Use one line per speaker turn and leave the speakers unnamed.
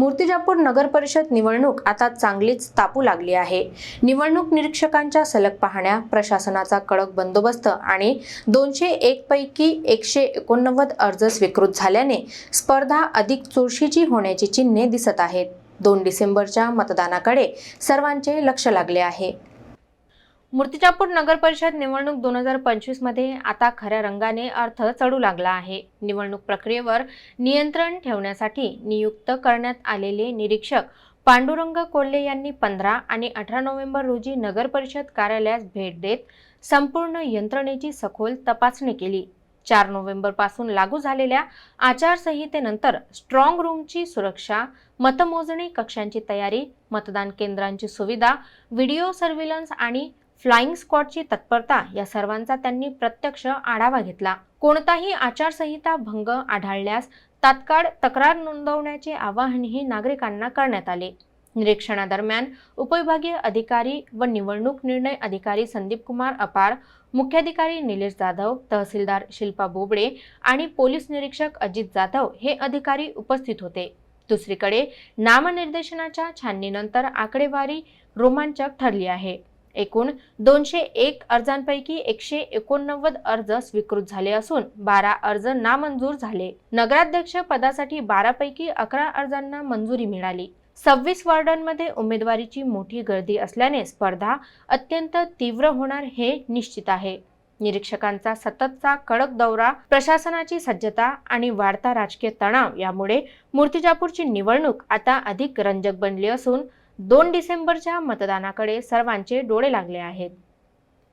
मूर्तिजापूर नगर परिषद निवडणूक आता चांगलीच तापू लागली आहे. निवडणूक निरीक्षकांच्या सलग पाहण्या प्रशासनाचा कडक बंदोबस्त आणि दोनशे एक पैकी एकशे एकोणनव्वद अर्ज स्वीकृत झाल्याने स्पर्धा अधिक चुरशीची होण्याची चिन्हे दिसत आहेत. दोन डिसेंबरच्या मतदानाकडे सर्वांचे लक्ष लागले आहे. मूर्तिजापूर नगर परिषद निवडणूक दोन हजार पंचवीसमध्ये आता खऱ्या रंगाने अर्थ चढू लागला आहे. निवडणूक प्रक्रियेवर नियंत्रण ठेवण्यासाठी नियुक्त करण्यात आलेले निरीक्षक पांडुरंग कोल्हे यांनी पंधरा आणि अठरा नोव्हेंबर रोजी नगर परिषद कार्यालयास भेट देत संपूर्ण यंत्रणेची सखोल तपासणी केली. चार नोव्हेंबरपासून लागू झालेल्या आचारसंहितेनंतर स्ट्रॉंग रूमची सुरक्षा मतमोजणी कक्षांची तयारी मतदान केंद्रांची सुविधा व्हिडिओ सर्व्हिलन्स आणि फ्लाइंग स्क्वॉडची तत्परता या सर्वांचा त्यांनी प्रत्यक्ष आढावा घेतला. कोणताही आचारसंहिता भंग आढळल्यास तात्काळ तक्रार नोंदवण्याचे आवाहनही नागरिकांना करण्यात आले. निरीक्षणादरम्यान उपविभागीय अधिकारी व निवडणूक निर्णय अधिकारी संदीप कुमार अपार मुख्याधिकारी निलेश जाधव तहसीलदार शिल्पा बोबडे आणि पोलीस निरीक्षक अजित जाधव हे अधिकारी उपस्थित होते. दुसरीकडे नामनिर्देशनाच्या छाननीनंतर आकडेवारी रोमांचक ठरली आहे. एकूण दोनशे एक अर्जांपैकी एकशे एकोणनव्वद अर्ज स्वीकृत झाले असून बारा अर्ज नामंजूर झाले. नगराध्यक्ष पदासाठी बारा पैकी अकरा अर्जांना मंजुरी मिळाली. सव्वीस वॉर्डांमध्ये उमेदवारीची मोठी गर्दी असल्याने स्पर्धा अत्यंत तीव्र होणार हे निश्चित आहे. निरीक्षकांचा सततचा कडक दौरा प्रशासनाची सज्जता आणि वाढता राजकीय तणाव यामुळे मूर्तिजापूरची निवडणूक आता अधिक रंजक बनली असून दोन डिसेंबरच्या मतदानाकडे सर्वांचे डोळे लागले आहेत.